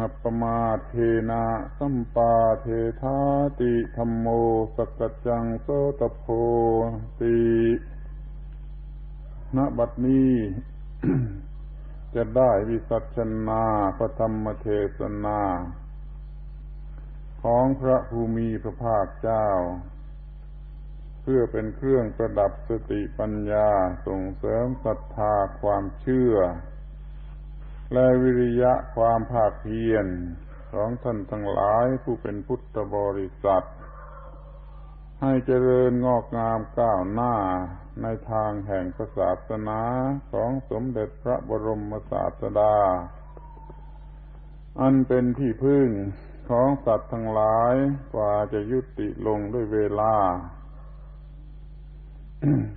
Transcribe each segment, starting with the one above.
อัปปมาเทนะสัมปาเทธาติธรรมโมสกจจังโสตโพติณบัดนี้ จะได้วิสัชนาพระธรรมเทศนา ของพระภูมิพระภาคเจ้า เพื่อเป็นเครื่องประดับสติปัญญาส่งเสริมศรัทธาความเชื่อ และวิริยะความภาคเพียรของท่านทั้งหลายผู้เป็นพุทธบริษัท ให้เจริญงอกงามก้าวหน้าในทางแห่งศาสนาของสมเด็จพระบรมศาสดา อันเป็นที่พึ่งของสัตว์ทั้งหลายกว่าจะยุติลงด้วยเวลา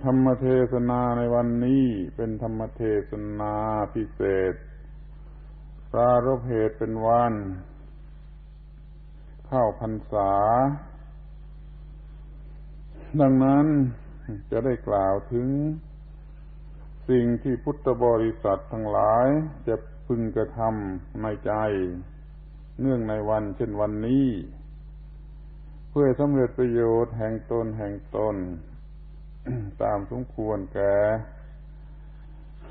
ธรรมเทศนาในวันนี้เป็นธรรมเทศนาพิเศษ ปรารบเหตุเป็นวัน เข้าพรรษา ดังนั้นจะได้กล่าวถึง สิ่งที่พุทธบริษัททั้งหลายจะพึงกระทำในใจ เนื่องในวันเช่นวันนี้ เพื่อสำเร็จประโยชน์แห่งตนแห่งตน ตามสมควรแก่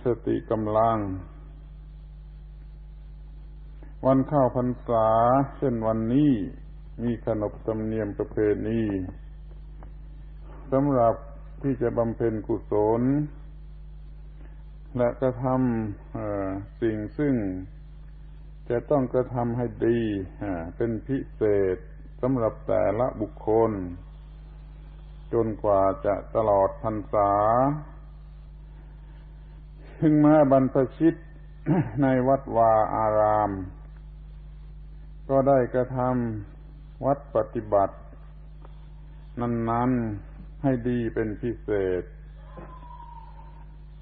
สติกำลัง วันเข้าพรรษา เช่นวันนี้มีขนบธรรมเนียมประเพณีสำหรับที่จะบำเพ็ญกุศล และกระทำสิ่งซึ่งจะต้องกระทำให้ดีเป็นพิเศษสำหรับแต่ละบุคคล จนกว่าจะตลอดพรรษา ถึงมาบรรพชิตในวัดวาอาราม ก็ได้กระทำวัดปฏิบัติ นั้นๆให้ดีเป็นพิเศษ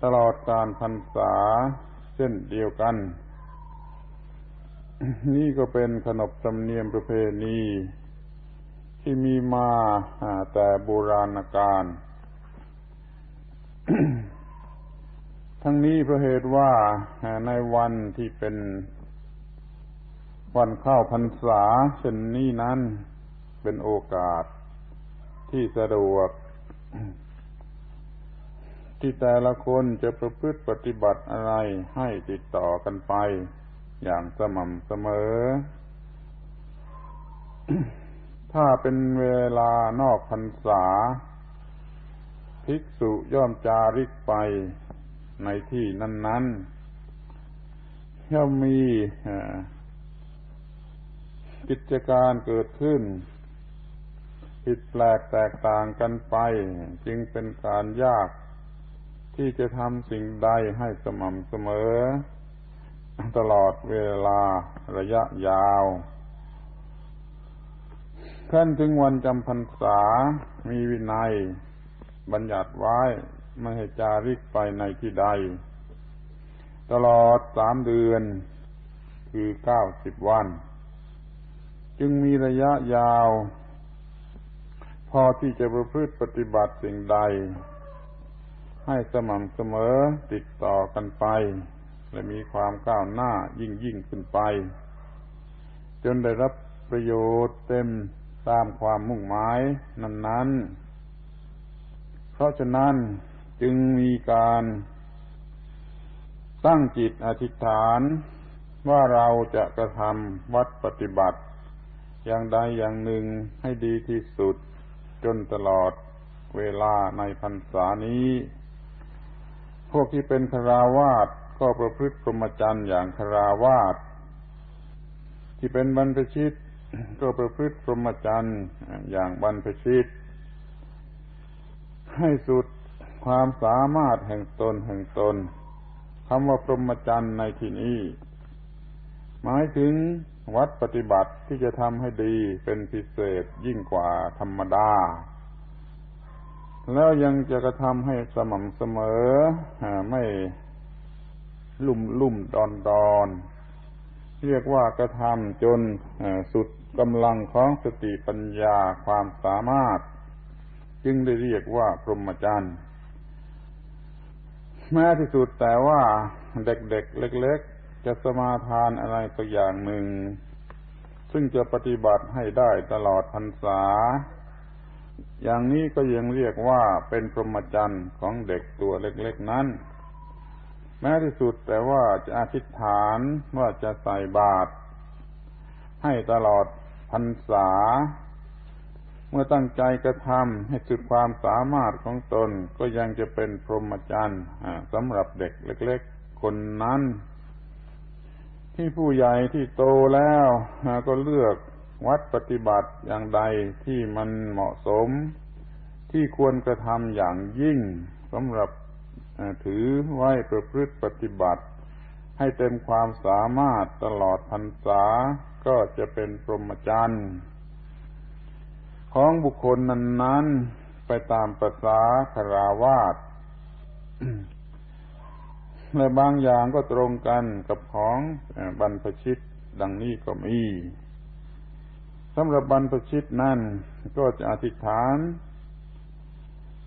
ตลอดการพรรษาเช่นเดียวกัน นี่ก็เป็นขนบธรรมเนียมประเพณี ที่มีมาแต่โบราณกาลทั้งนี้เพราะเหตุว่าในวันที่เป็น วันเข้าพรรษาเช่นนี้นั้น เป็นโอกาสที่สะดวก ที่แต่ละคนจะประพฤติปฏิบัติอะไรให้ติดต่อกันไป อย่างสม่ำเสมอ ถ้าเป็นเวลานอกพรรษา ภิกษุย่อมจาริกไปในที่นั้น ๆ ย่อมมี กิจการเกิดขึ้น ผิดแปลกแตกต่างกันไป จึงเป็นการยาก ที่จะทำสิ่งใดให้สม่ำเสมอ ตลอดเวลาระยะยาวขั้นถึงวันจำพรรษา มีวินัย บัญญัติไว้ไม่ให้จาริกไปในที่ใด ตลอดสามเดือน คือเก้าสิบวัน จึงมีระยะยาว พอที่จะประพฤติปฏิบัติสิ่งใด ให้สม่ำเสมอติดต่อกันไป และมีความก้าวหน้ายิ่งยิ่งขึ้นไป จนได้รับประโยชน์เต็มตามความมุ่งหมายนั้น ๆ เพราะฉะนั้นจึงมีการตั้งจิตอธิษฐานว่าเราจะกระทำวัดปฏิบัติ อย่างใดอย่างหนึ่งให้ดีที่สุดจนตลอดเวลาในพรรษานี้ พวกที่เป็นคราวาสก็ประพฤติพรหมจรรย์อย่างคราวาสที่เป็นบรรพชิตก็ประพฤติพรหมจรรย์อย่างบรรพชิต ให้สุดความสามารถแห่งตนแห่งตนคำว่าพรหมจรรย์ในที่นี้ หมายถึงวัดปฏิบัติที่จะทำให้ดีเป็นพิเศษยิ่งกว่าธรรมดา แล้วยังจะกระทำให้สม่ำเสมอไม่ลุ่มลุ่มดอนดอนเรียกว่ากระทำจนสุดกำลังของสติปัญญาความสามารถ จึงได้เรียกว่าพรหมจรรย์แม้ที่สุดแต่ว่าเด็กๆเล็กๆ จะสมาทานอะไรสักอย่างหนึ่ง ซึ่งจะปฏิบัติให้ได้ตลอดพรรษา อย่างนี้ก็ยังเรียกว่าเป็นพรหมจรรย์ของเด็กตัวเล็กๆนั้น แม้ที่สุดแต่ว่าจะอธิษฐานว่าจะใส่บาตรให้ตลอดพรรษา เมื่อตั้งใจกระทำให้สุดความสามารถของตนก็ยังจะเป็นพรหมจรรย์สำหรับเด็กเล็ก ๆ คนนั้น ที่ผู้ใหญ่ที่โตแล้วก็เลือกวัดปฏิบัติอย่างใดที่มันเหมาะสม ที่ควรกระทำอย่างยิ่งสำหรับถือไว้ประพฤติปฏิบัติ ให้เต็มความสามารถตลอดพรรษาก็จะเป็นพรหมจรรย์ของบุคคลนั้น ๆ ไปตามประษาคาราวาส และบางอย่างก็ตรงกันกับของบรรพชิตดังนี้ก็มีสำหรับบรรพชิตนั่นก็จะอธิษฐาน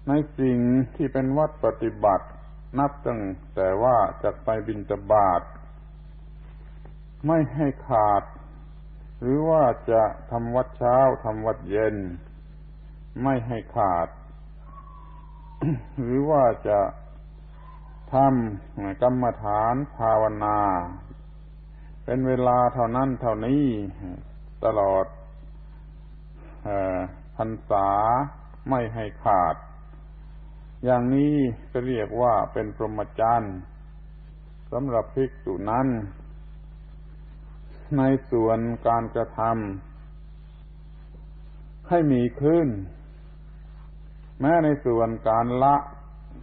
ในสิ่งที่เป็นวัดปฏิบัติ นับตั้งแต่ว่าจะไปบินตบาทไม่ให้ขาด หรือว่าจะทำวัดเช้าทำวัดเย็น ไม่ให้ขาด หรือว่าจะ ทำกรรมฐานภาวนา เป็นเวลาเท่านั้นเท่านี้ตลอดพรรษาไม่ให้ขาด อย่างนี้ก็เรียกว่าเป็นพรหมจรรย์สำหรับภิกษุนั้น ในส่วนการกระทำให้มีขึ้น แม้ในส่วนการละ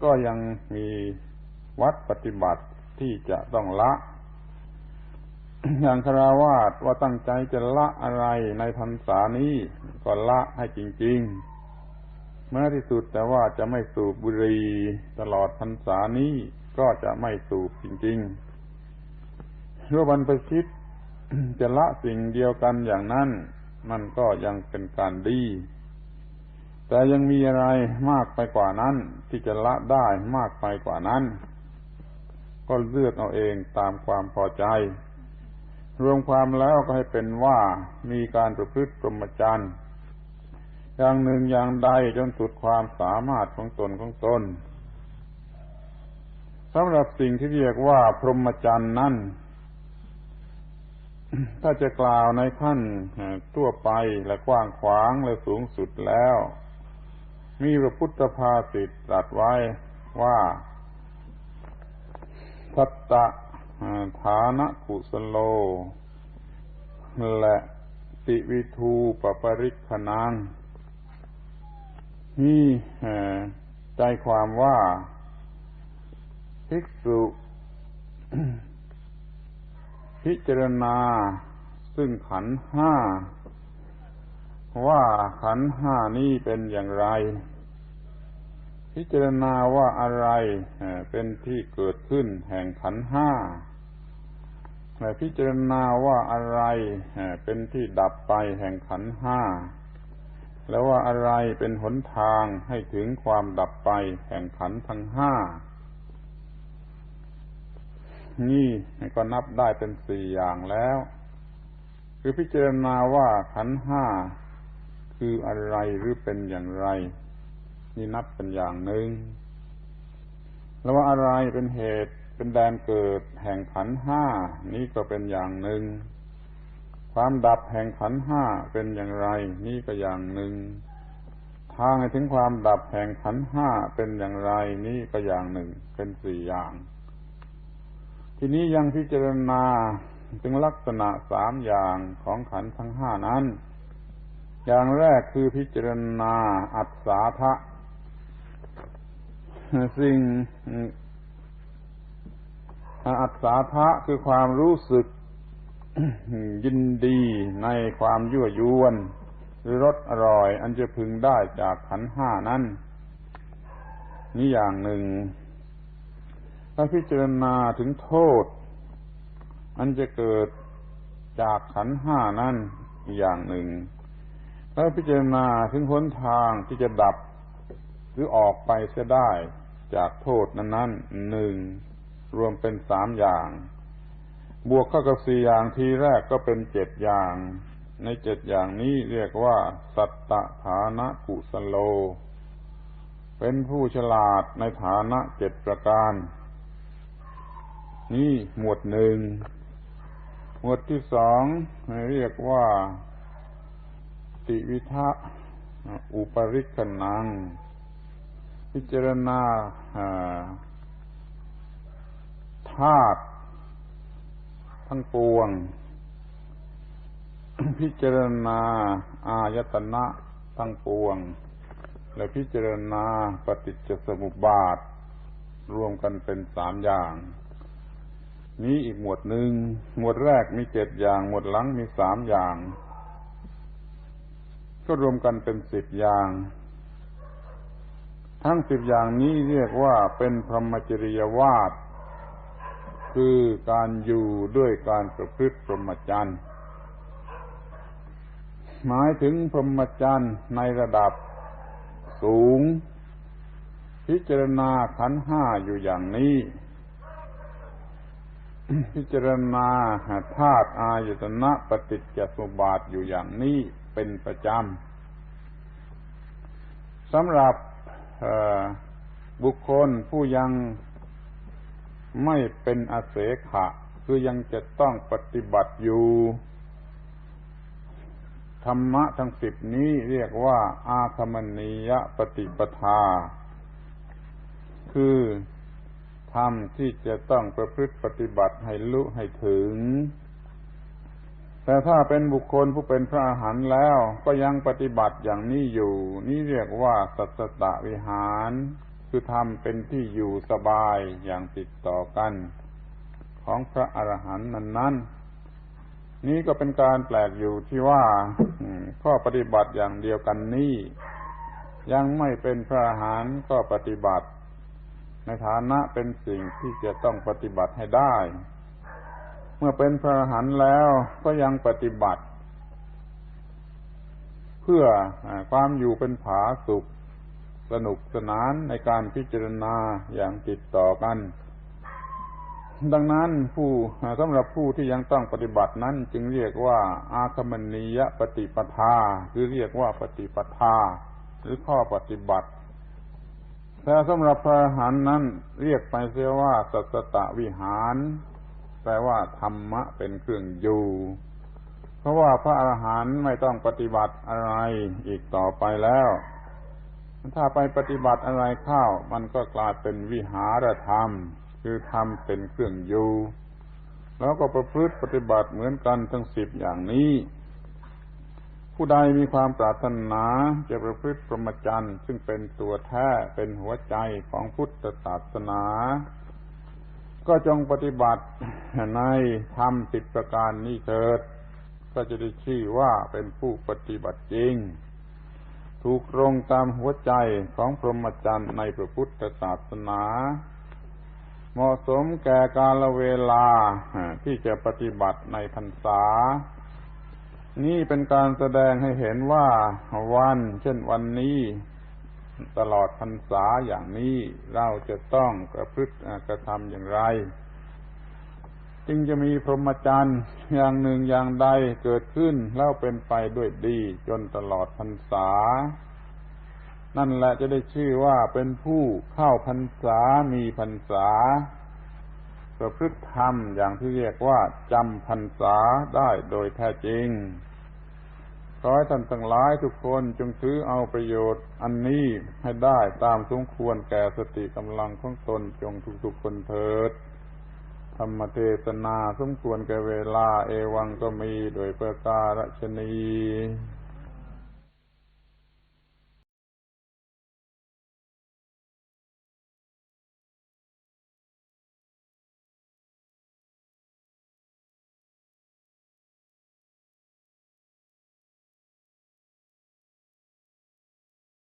ก็ยังมี วัดปฏิบัติที่จะต้องละ อย่างคราวาสว่าตั้งใจจะละอะไรในพรรษานี้ก็ละให้จริงๆเมื่อที่สุดแต่ว่าจะไม่สูบบุหรี่ตลอดพรรษานี้ก็จะไม่สูบจริงๆรั้วบรรพชิตจะละสิ่งเดียวกันอย่างนั้น มันก็ยังเป็นการดี แต่ยังมีอะไรมากไปกว่านั้น ที่จะละได้มากไปกว่านั้น ก็เลือกเอาเองตามความพอใจ รวมความแล้วก็ให้เป็นว่ามีการประพฤติปรมจรรย์อย่างหนึ่งอย่างใดจนสุดความสามารถของตนของตนสำหรับสิ่งที่เรียกว่าพรหมจรรย์นั้นถ้าจะกล่าวในขั้นทั่วไปและกว้างขวางและสูงสุดแล้ว มีพระพุทธภาษิตตรัสไว้ว่า ทัตตะฐานะกุสโล และติวิทูปปริคนังนี่ใจความว่าภิกษุพิจารณาซึ่งขันห้า ว่าขันห้านี้เป็นอย่างไร พิจารณาว่าอะไรเป็นที่เกิดขึ้นแห่งขันห้าและพิจารณาว่าอะไรเป็นที่ดับไปแห่งขันห้าแล้วว่าอะไรเป็นหนทางให้ถึงความดับไปแห่งขันทั้งห้านี่ก็นับได้เป็นสี่อย่างแล้ว คือพิจารณาว่าขันห้าคืออะไรหรือเป็นอย่างไร นี่นับเป็นอย่างหนึ่ง แล้วว่าอะไรเป็นเหตุเป็นแดนเกิดแห่งขันห้านี่ก็เป็นอย่างหนึ่ง ความดับแห่งขันห้าเป็นอย่างไร นี่ก็อย่างหนึ่ง ทางถึงความดับแห่งขันห้าเป็นอย่างไร นี่ก็อย่างหนึ่ง เป็นสี่อย่าง ทีนี้ยังพิจารณาถึงลักษณะสามอย่างของขันทั้งห้านั้น อย่างแรกคือพิจารณาอัศาทะ สิ่งอัศาทะคือความรู้สึกยินดีในความยั่วยวน หรือรสอร่อย อันจะพึงได้จากขันห้านั้นนี่อย่างหนึ่งถ้าพิจารณาถึงโทษ อันจะเกิดจากขันห้านั่นอย่างหนึ่งถ้าพิจารณาถึงหนทางที่จะดับหรือออกไปเสียได้ จากโทษนั้นๆหนึ่งรวมเป็นสามอย่าง บวกเข้ากับสี่อย่างทีแรกก็เป็นเจ็ดอย่าง ในเจ็ดอย่างนี้เรียกว่า สัตตฐานะกุสโล เป็นผู้ฉลาดในฐานะเจ็ดประการ นี่หมวดหนึ่ง หมวดที่สองเรียกว่า ติวิทะอุปริกนัง พิจารณาธาตุทั้งปวง พิจารณา อายตนะทั้งปวง และพิจารณาปฏิจจสมุปบาท รวมกันเป็นสามอย่าง นี้อีกหมวดหนึ่ง หมวดแรกมีเจ็ดอย่าง หมวดหลังมีสามอย่าง ก็รวมกันเป็นสิบอย่าง ทั้งสิบอย่างนี้เรียกว่าเป็นพรหมจริยวาทคือการอยู่ด้วยการประพฤติพรหมจรรย์หมายถึงพรหมจรรย์ในระดับสูง พิจารณาขันห้าอยู่อย่างนี้ พิจารณาธาตุอายตนะปฏิจจสมุปบาทอยู่อย่างนี้เป็นประจำสำหรับ บุคคลผู้ยังไม่เป็นอาเสขะ คือยังจะต้องปฏิบัติอยู่ ธรรมะทั้งสิบนี้เรียกว่า อาคมณียปฏิปทา คือธรรมที่จะต้องประพฤติปฏิบัติให้ลุให้ถึง แต่ถ้าเป็นบุคคลผู้เป็นพระอรหันต์แล้วก็ยังปฏิบัติอย่างนี้อยู่ นี่เรียกว่าสัตตะวิหาร คือทำเป็นที่อยู่สบายอย่างติดต่อกัน ของพระอรหันต์นั้นๆ นี้ก็เป็นการแปลกอยู่ที่ว่าข้อปฏิบัติอย่างเดียวกันนี้ ยังไม่เป็นพระอรหันต์ก็ปฏิบัติ ในฐานะเป็นสิ่งที่จะต้องปฏิบัติให้ได้ เมื่อเป็นพระหันแล้วก็ยังปฏิบัติ เพื่อความอยู่เป็นผาสุข สนุกสนานในการพิจารณาอย่างติดต่อกัน ดังนั้นผู้สำหรับผู้ที่ยังต้องปฏิบัตินั้นจึงเรียกว่า อาคมณียปฏิปทาหรือเรียกว่าปฏิปทา หรือข้อปฏิบัติแต่สำหรับพระหันนั้นเรียกไปเสียว่าสัตตะวิหาร แปลว่าธรรมะเป็นเครื่องอยู่ เพราะว่าพระอรหันต์ไม่ต้องปฏิบัติอะไรอีกต่อไปแล้ว ถ้าไปปฏิบัติอะไรเข้า มันก็กลายเป็นวิหารธรรม คือทำเป็นเครื่องอยู่ แล้วก็ประพฤติปฏิบัติเหมือนกันทั้งสิบอย่างนี้ ผู้ใดมีความปรารถนาจะประพฤติพรหมจรรย์ซึ่งเป็นตัวแท้เป็นหัวใจของพุทธศาสนา ก็จงปฏิบัติในธรรมสิบประการนี้เถิด ก็จะได้ชื่อว่าเป็นผู้ปฏิบัติจริง ถูกตรงตามหัวใจของพรหมจรรย์ในพระพุทธศาสนา เหมาะสมแก่กาลเวลาที่จะปฏิบัติในพรรษา นี่เป็นการแสดงให้เห็นว่าวัน เช่นวันนี้ ตลอดพรรษาอย่างนี้เราจะต้องกระพฤติกระทำอย่างไร จึงจะมีพรหมจรรย์อย่างหนึ่งอย่างใดเกิดขึ้นแล้วเป็นไปด้วยดี จนตลอดพรรษา นั่นแหละจะได้ชื่อว่าเป็นผู้เข้าพรรษามีพรรษาประพฤติธรรมอย่างที่เรียกว่าจำพรรษาได้โดยแท้จริง ขอให้ท่านทั้งหลายทุกคนจงถือเอาประโยชน์อันนี้ให้ได้ตามสมควรแก่สติกำลังของตนจงทุกๆคนเถิด ธรรมเทศนาสมควรแก่เวลาเอวังก็มีโดยประการชนี